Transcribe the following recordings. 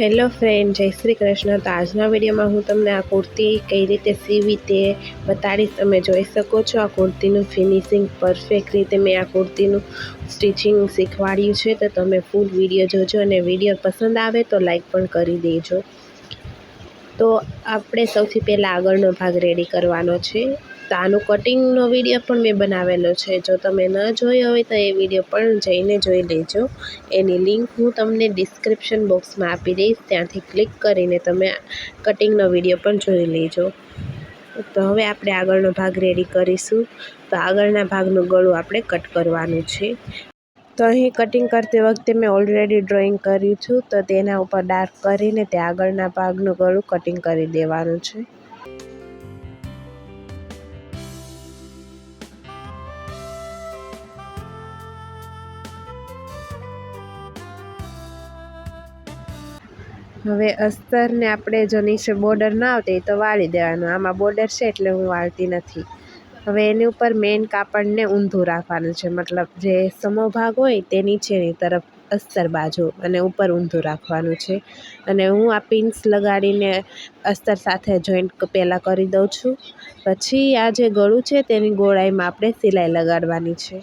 Hello friend જય શ્રી કૃષ્ણ. તો આજના વિડીયોમાં હું તમને આ કુર્તી કઈ રીતે સીવી તે બતાડીશ. તમે જોઈ શકો છો આ કુર્તીનું ફિનિશિંગ પરફેક્ટ રીતે મેં આ કુર્તીનું સ્ટિચિંગ શીખવાડ્યું છે. તો તમે ફૂલ વીડિયો જોજો અને વીડિયો પસંદ આવે તો લાઈક પણ કરી દેજો. તો આપણે સૌથી પહેલાં આગળનો ભાગ રેડી કરવાનો છે. તો આનું કટિંગનો વીડિયો પણ મેં બનાવેલો છે. જો તમે ન જોયો હોય તો એ વીડિયો પણ જઈને જોઈ લેજો. એની લિંક હું તમને ડિસ્ક્રિપ્શન બોક્સમાં આપી દઈશ. ત્યાંથી ક્લિક કરીને તમે કટિંગનો વીડિયો પણ જોઈ લેજો. તો હવે આપણે આગળનો ભાગ રેડી કરીશું. તો આગળના ભાગનું ગળું આપણે કટ કરવાનું છે. તો અહીં કટિંગ કરતી વખતે મેં ઓલરેડી ડ્રોઈંગ કર્યું છું. તો તેના ઉપર ડાર્ક કરીને તે આગળના ભાગનું ગળું કટિંગ કરી દેવાનું છે. હવે અસ્તરને આપણે જો નીચે બોર્ડર ના આવતી તો વાળી દેવાનું. આમાં બોર્ડર છે એટલે હું વાળતી નથી. હવે એની ઉપર મેઇન કાપડને ઊંધું રાખવાનું છે. મતલબ જે સમો ભાગ હોય તે નીચેની તરફ અસ્તર બાજુ અને ઉપર ઊંધું રાખવાનું છે. અને હું આ પિન્સ લગાડીને અસ્તર સાથે જોઈન્ટ પહેલાં કરી દઉં છું. પછી આ જે ગળું છે તેની ગોળાઈમાં આપણે સિલાઈ લગાડવાની છે.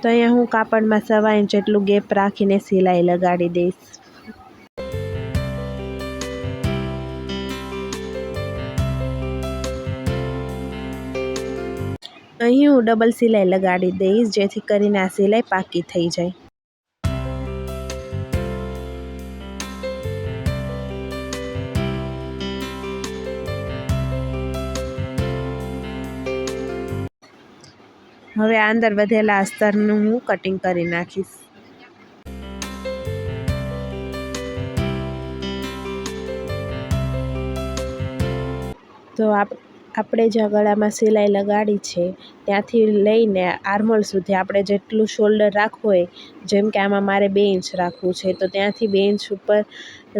તો અહીંયા હું કાપડમાં સવા ઇંચ જેટલું ગેપ રાખીને સિલાઈ લગાડી દઈશ. અહીં હું ડબલ સિલાઈ લગાડી દઈશ, જેથી કરીને આ સિલાઈ પાકી થઈ જાય. હવે આ અંદર વધેલા અસ્તરનું હું કટિંગ કરી નાખીશ. તો આપ આપણે જ્યાં ગળામાં સિલાઈ લગાડી છે, ત્યાંથી લઈને આર્મોલ સુધી આપણે જેટલું શોલ્ડર રાખવું હોય, જેમ કે આમાં મારે બે ઇંચ રાખવું છે, તો ત્યાંથી બે ઇંચ ઉપર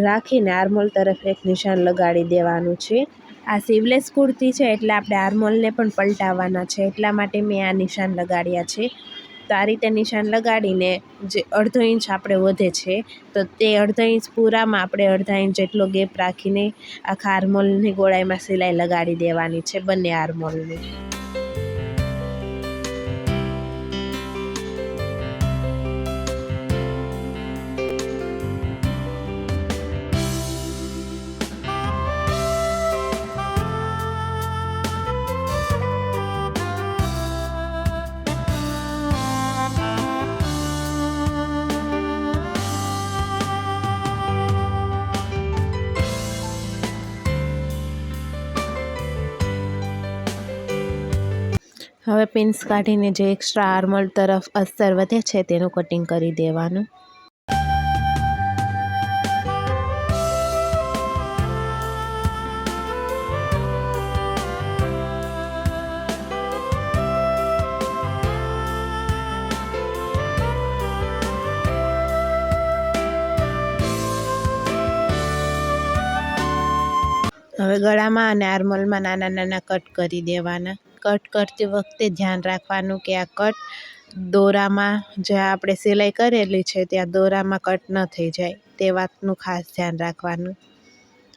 રાખીને આર્મોલ તરફ એક નિશાન લગાડી દેવાનું છે. આ સીવલેસ કુર્તી છે, એટલે આપણે આર્મોલને પણ પલટાવવાના છે, એટલા માટે મેં આ નિશાન લગાડ્યા છે. તો આ રીતે નિશાન લગાડીને જે અડધો ઇંચ આપણે વધે છે, તો તે અડધો ઇંચ પૂરામાં આપણે અડધા ઇંચ જેટલો ગેપ રાખીને આખા આર્મોલની ગોળાઈમાં સિલાઈ લગાડી દેવાની છે, બંને આર્મોલની હવે પિન્સ કાઢીને જે એક્સ્ટ્રા આર્મોલ તરફ અસ્તર વધે છે તેનું કટિંગ કરી દેવાનું. હવે ગળામાં અને આર્મલમાં નાના નાના કટ કરી દેવાના. કટ કરતી વખતે ધ્યાન રાખવાનું કે આ કટ દોરામાં જ્યાં આપણે સિલાઈ કરેલી છે, ત્યાં દોરામાં કટ ન થઈ જાય. તે વાતનું ખાસ ધ્યાન રાખવાનું.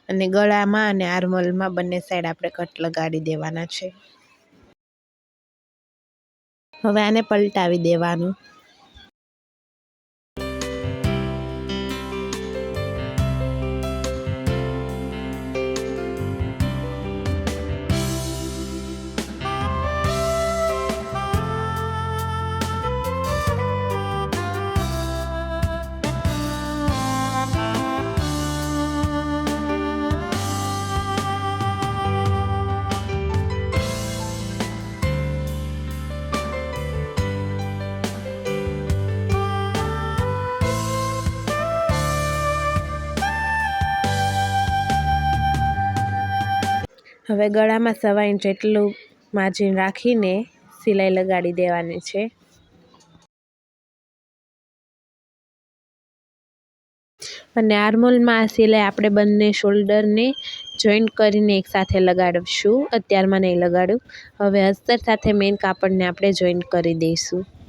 અને ગળામાં અને આર્મોલમાં બંને સાઈડ આપણે કટ લગાડી દેવાના છે. હવે આને પલટાવી દેવાનું. હવે ગળામાં સવા ઇંચ જેટલું માર્જિન રાખીને સિલાઈ લગાડી દેવાની છે. અને આર્મોલમાં આ સિલાઈ આપણે બંને શોલ્ડરને જોઈન્ટ કરીને એકસાથે લગાડીશું. અત્યારમાં નહીં લગાડું. હવે અસ્તર સાથે મેઇન કાપડને આપણે જોઈન્ટ કરી દઈશું.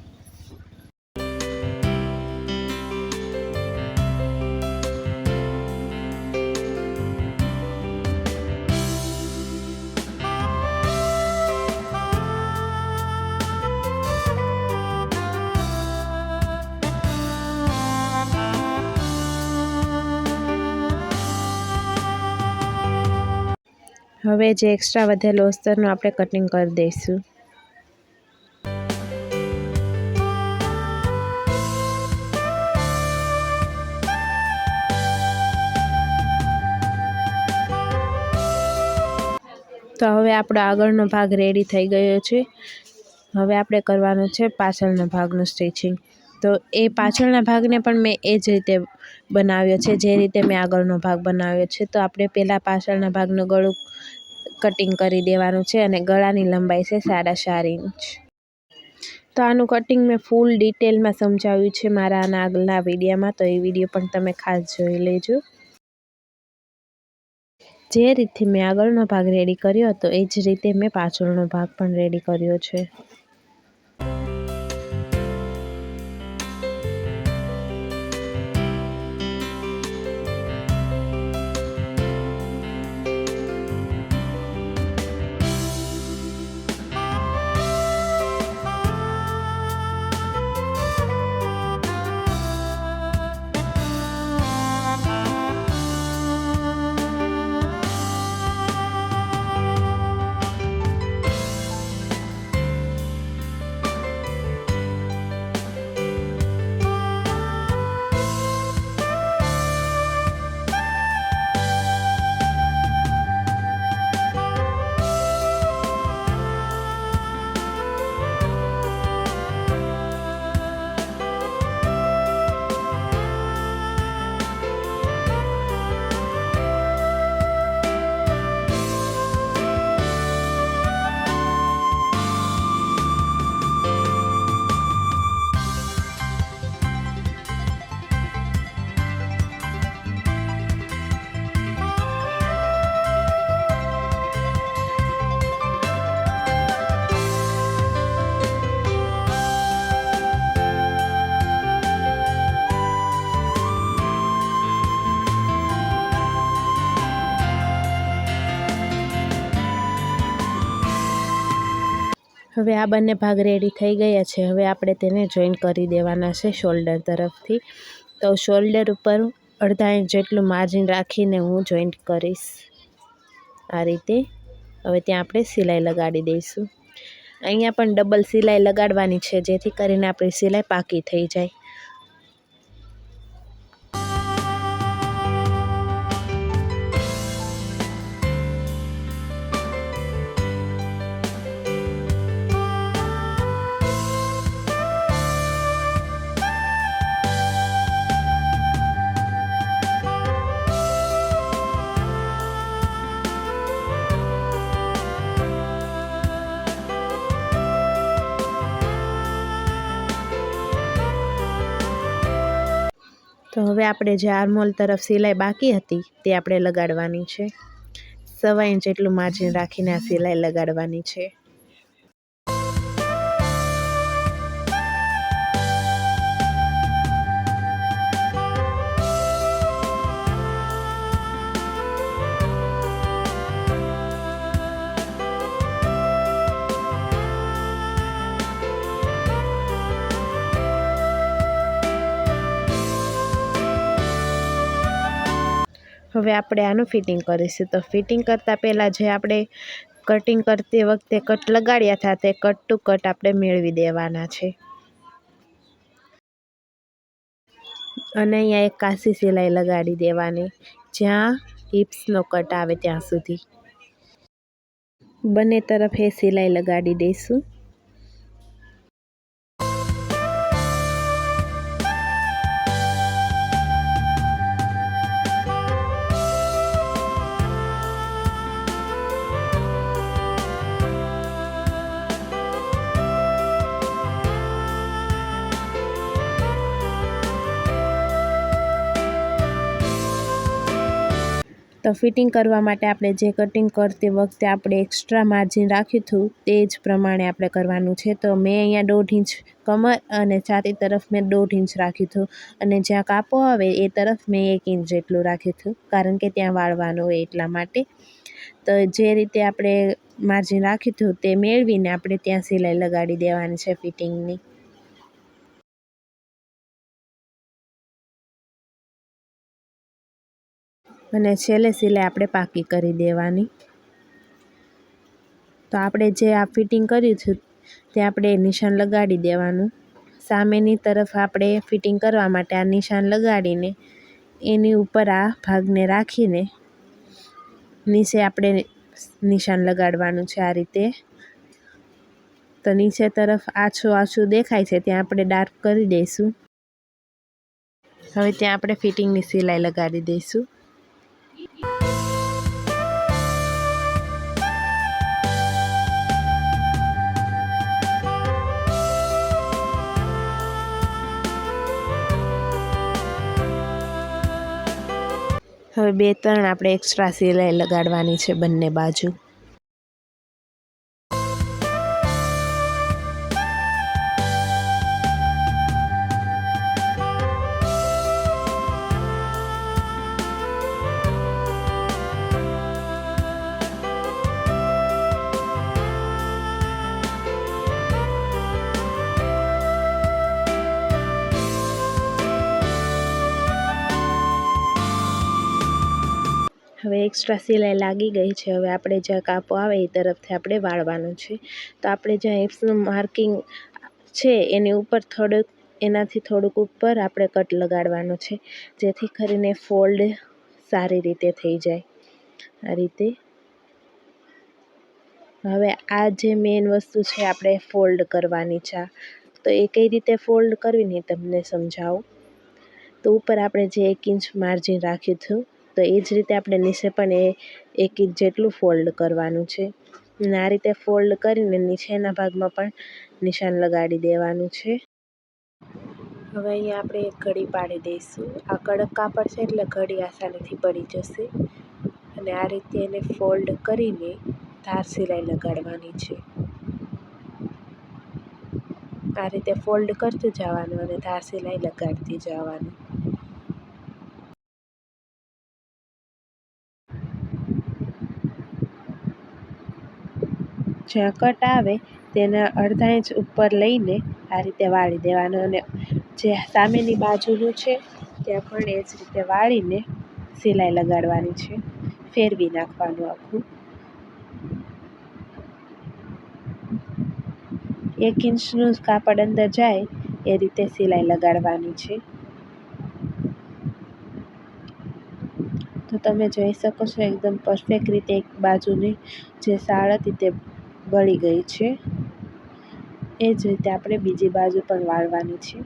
હવે જે એક્સ્ટ્રા વધેલો અસ્તરનું આપણે કટિંગ કરી દઈશું. તો હવે આપણો આગળનો ભાગ રેડી થઈ ગયો છે. હવે આપણે કરવાનું છે પાછળના ભાગનું સ્ટિચિંગ તો એ પાછળના ભાગને પણ મેં એ જ રીતે બનાવ્યો છે, જે રીતે મેં આગળનો ભાગ બનાવ્યો છે. તો આપણે પહેલાં પાછળના ભાગનું ગળું કટિંગ કરી દેવાનું છે અને ગળાની લંબાઈ છે સાડા ચાર ઇંચ. તો આનું કટિંગ મેં ફૂલ ડિટેલમાં સમજાવ્યું છે મારા આના આગળના વિડીયામાં, તો એ વીડિયો પણ તમે ખાસ જોઈ લેજો. જે રીતે મેં આગળનો ભાગ રેડી કર્યો હતો, એ જ રીતે મેં પાછળનો ભાગ પણ રેડી કર્યો છે. હવે આ બંને ભાગ રેડી થઈ ગયા છે. હવે આપણે તેને જોઈન કરી દેવાના છે શોલ્ડર તરફથી. તો શોલ્ડર ઉપર અડધા ઇંચ જેટલું માર્જિન રાખીને હું જોઈન્ટ કરીશ આ રીતે. હવે ત્યાં આપણે સિલાઈ લગાડી દઈશું. અહીંયા પણ ડબલ સિલાઈ લગાડવાની છે, જેથી કરીને આપણી સિલાઈ પાકી થઈ જાય. હવે આપણે જે આર્મોલ તરફ સિલાઈ બાકી હતી તે આપણે લગાડવાની છે. સવા ઇંચ જેટલું માર્જિન રાખીને આ સિલાઈ લગાડવાની છે. હવે આપણે આનું ફિટિંગ કરીશું. તો ફિટિંગ કરતાં પહેલાં જે આપણે કટિંગ કરતી વખતે કટ લગાડ્યા હતા, તે કટ ટુ કટ આપણે મેળવી દેવાના છે. અને અહીંયા એક કાશી સિલાઈ લગાડી દેવાની, જ્યાં હિપ્સનો કટ આવે ત્યાં સુધી. બંને તરફ એ સિલાઈ લગાડી દઈશું. તો ફિટિંગ કરવા માટે આપણે જે કટિંગ કરતી વખતે આપણે એક્સ્ટ્રા માર્જિન રાખ્યું હતું, તે જ પ્રમાણે આપણે કરવાનું છે. તો મેં અહીંયા દોઢ ઇંચ કમર અને છાતી તરફ મેં દોઢ ઇંચ રાખ્યું હતું. અને જ્યાં કાપો આવે એ તરફ મેં એક ઇંચ જેટલું રાખ્યું હતું, કારણ કે ત્યાં વાળવાનું હોય એટલા માટે. તો જે રીતે આપણે માર્જિન રાખ્યું હતું તે મેળવીને આપણે ત્યાં સિલાઈ લગાડી દેવાની છે ફિટિંગની. અને છેલ્લે સિલાઈ આપણે પાકી કરી દેવાની. તો આપણે જે આ ફિટિંગ કર્યું છે તે આપણે નિશાન લગાડી દેવાનું. સામેની તરફ આપણે ફિટિંગ કરવા માટે આ નિશાન લગાડીને એની ઉપર આ ભાગને રાખીને નીચે આપણે નિશાન લગાડવાનું છે આ રીતે. તો નીચે તરફ આછું આછું દેખાય છે ત્યાં આપણે ડાર્ક કરી દઈશું. હવે ત્યાં આપણે ફિટિંગની સિલાઈ લગાડી દઈશું. બે ત્રણ આપણે એક્સ્ટ્રા સિલાઈ લગાડવાની છે બંને બાજુ. એક્સ્ટ્રા સિલાઈ લાગી ગઈ છે. હવે આપણે જ્યાં કાપો આવે એ તરફથી આપણે વાળવાનું છે. તો આપણે જ્યાં એપ્સનું માર્કિંગ છે એની ઉપર થોડુંક, એનાથી થોડુંક ઉપર આપણે કટ લગાડવાનો છે. જેથી કરીને ફોલ્ડ સારી રીતે થઈ જાય. આ રીતે. હવે આ જે મેઇન વસ્તુ છે આપણે ફોલ્ડ કરવાની છે. તો એ કઈ રીતે ફોલ્ડ કરવી ને તમને સમજાવું. તો ઉપર આપણે જે એક ઇંચ માર્જિન રાખ્યું હતું તો એ જ રીતે આપણે નીચે પણ એ એક ઇંચ જેટલું ફોલ્ડ કરવાનું છે. અને આ રીતે ફોલ્ડ કરીને નીચેના ભાગમાં પણ નિશાન લગાડી દેવાનું છે. હવે અહીંયા આપણે એક ઘડી પાડી દઈશું. આ કડક કાપડ છે એટલે ઘડી આસાનીથી પડી જશે. અને આ રીતે એને ફોલ્ડ કરીને ધાર સિલાઈ લગાડવાની છે. આ રીતે ફોલ્ડ કરતું જવાનું અને ધાર સિલાઈ લગાડતી જવાની. જ્યાં આવે તેના અડધા ઇંચ ઉપર લઈને આ રીતે વાળી દેવાનું અને જે સામેની બાજુનું છે ત્યાં પણ એ જ રીતે વાળીને સિલાઈ લગાડવાની છે. ફેરવી નાખવાનું આખું. એક ઇંચનું કાપડ અંદર જાય એ રીતે સિલાઈ લગાડવાની છે. તો તમે જોઈ શકો છો, એકદમ પરફેક્ટ રીતે એક બાજુની જે સાળ હતી તે બળી ગઈ છે. એ જ રીતે આપણે બીજી બાજુ પણ વાળવાની છે.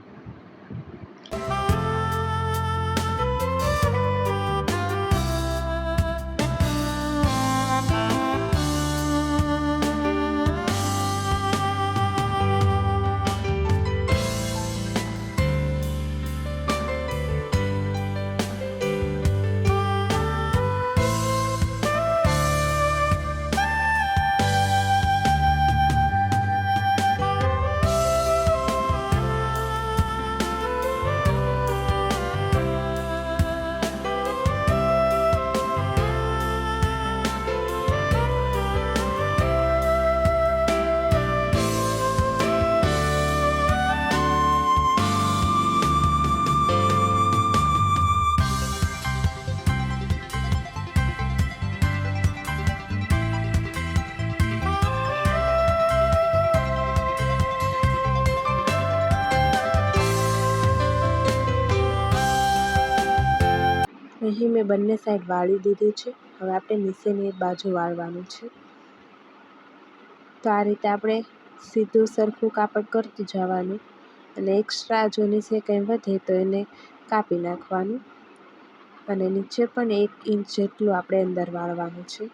મેં બંને સાઈડ વાળી દીધું છે. હવે આપણે નીચેની બાજુ વાળવાનું છે. તો આ રીતે આપણે સીધું સરખું કાપડ કરતું જવાનું અને એક્સ્ટ્રા જો નીચે કંઈ વધે તો એને કાપી નાખવાનું. અને નીચે પણ એક ઇંચ જેટલું આપણે અંદર વાળવાનું છે.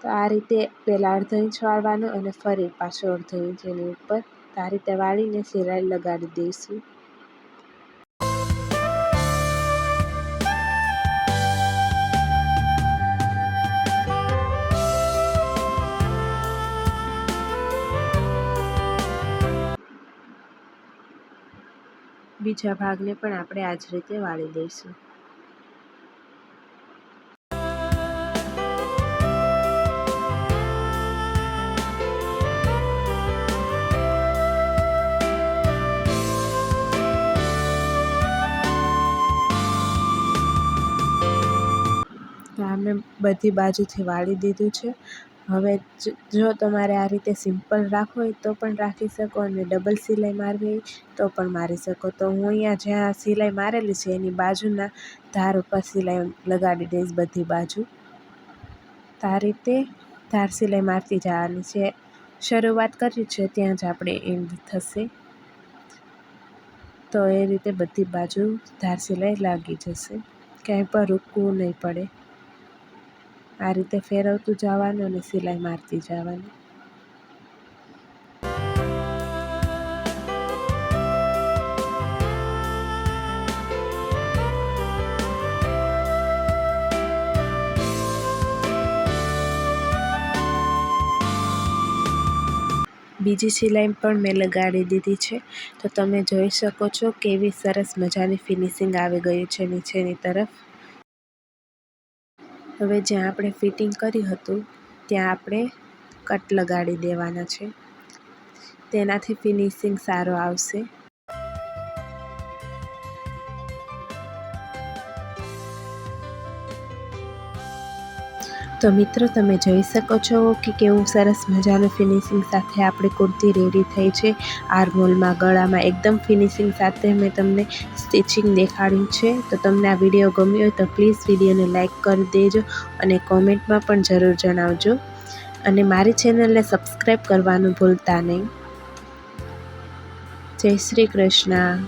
તો આ રીતે પહેલાં અડધો ઇંચ વાળવાનું અને ફરી પાછો અડધો ઇંચ એની ઉપર. તો આ રીતે વાળીને સિલાઈ લગાડી દઈશું. બીજા ભાગને પણ આપણે આ જ રીતે વાળી દઈશું. આ બધી બાજુથી વાળી દીધું છે. હવે જ- તમારે આ રીતે સિમ્પલ રાખવું હોય તો પણ રાખી શકો અને ડબલ સિલાઈ મારવી હોય તો પણ મારી શકો. તો હું અહીંયા જ્યાં સિલાઈ મારેલી છે એની બાજુના ધાર ઉપર સિલાઈ લગાડી દઈશ બધી બાજુ. તો આ રીતે ધાર સિલાઈ મારતી જવાની છે. શરૂઆત કરી છે ત્યાં જ આપણે એન્ડ થશે. તો એ રીતે બધી બાજુ ધાર સિલાઈ લાગી જશે. ક્યાંય પણ રૂકવું નહીં પડે. આ રીતે ફેરવતું જવાનું અને સિલાઈ મારતી જવાની. બીજી સિલાઈ પણ મેં લગાડી દીધી છે. તો તમે જોઈ શકો છો કેવી સરસ મજાની ફિનિશિંગ આવી ગયું છે નીચેની તરફ. હવે જ્યાં આપણે ફિટિંગ કર્યું હતું, ત્યાં આપણે કટ લગાડી દેવાના છે. તેનાથી ફિનિશિંગ સારો આવશે. તો મિત્રો, તમે જોઈ શકો છો કે કેવું સરસ મજાનું ફિનિશિંગ સાથે આપણી કુર્તી રેડી થઈ છે. આર્મોલમાં ગળામાં એકદમ ફિનિશિંગ સાથે મેં તમને સ્ટિચિંગ દેખાડ્યું છે. તો તમને આ વીડિયો ગમ્યો હોય તો પ્લીઝ વિડીયોને લાઇક કરી દેજો અને કોમેન્ટમાં પણ જરૂર જણાવજો. અને મારી ચેનલને સબસ્ક્રાઈબ કરવાનું ભૂલતા નહીં. જય શ્રી કૃષ્ણ.